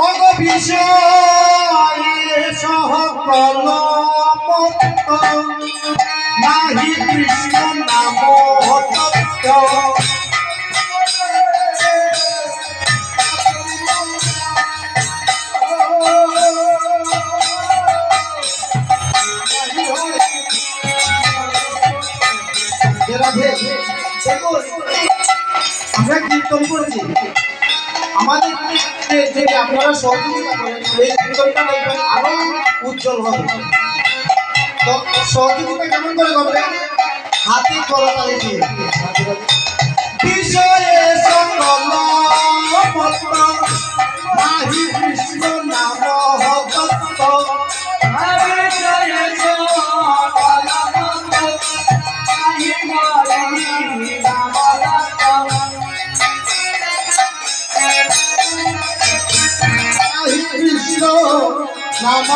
অগ বিষয়ে সহকল নাহি কৃষ্ণ নাম তত্ত্ব আমরা কীর্তন করেছি। আমাদের যে আপনারা সহযোগিতা করেন এই কীর্তনটা দেখবেন আরও উজ্জ্বল হবে। সহযোগিতা কেমন করে করবেন? হাতে করতালি দিয়ে। নাম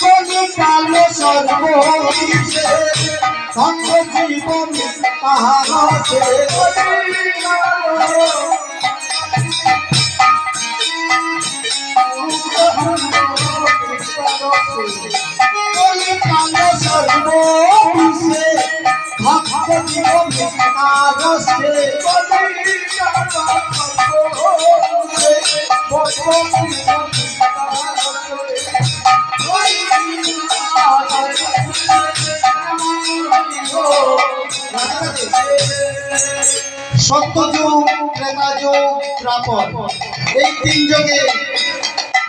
কলি কাল সর্বহিষে সঙ্গ জীবন তাহার সত্যযুগ ত্রেতাযুগ ত্রাপর এই তিন যুগে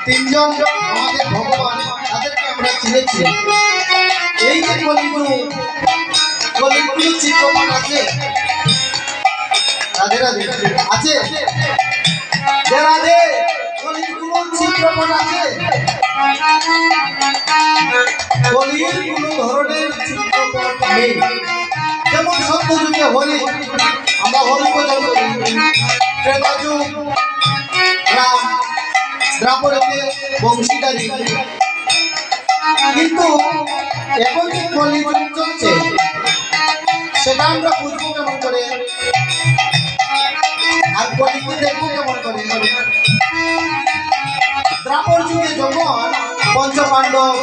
তিনজন আমাদের ভগবান। তাদেরকে আমরা চিনেছি। এই যে কলিগুলো কলিগুলো চিত্রপট আছে? রাধে রাধে। আছে? রাধে কলিগুলো চিত্রপট আছে? কলির কোনো ধরনের চিত্রপট নেই যেমন সত্যযুগে হলি আমরা হলি পর্যন্ত ত্রেতাযুগ, রাম দ্রাপরেতে বংশীদারি। কিন্তু এখন যে কলিযুগ চলছে, সেটা আমরা বুঝব কেমন করে? আর কলিযুগ দেখব কেমন করে? দ্রাপর যুগে যখন পঞ্চপাণ্ডব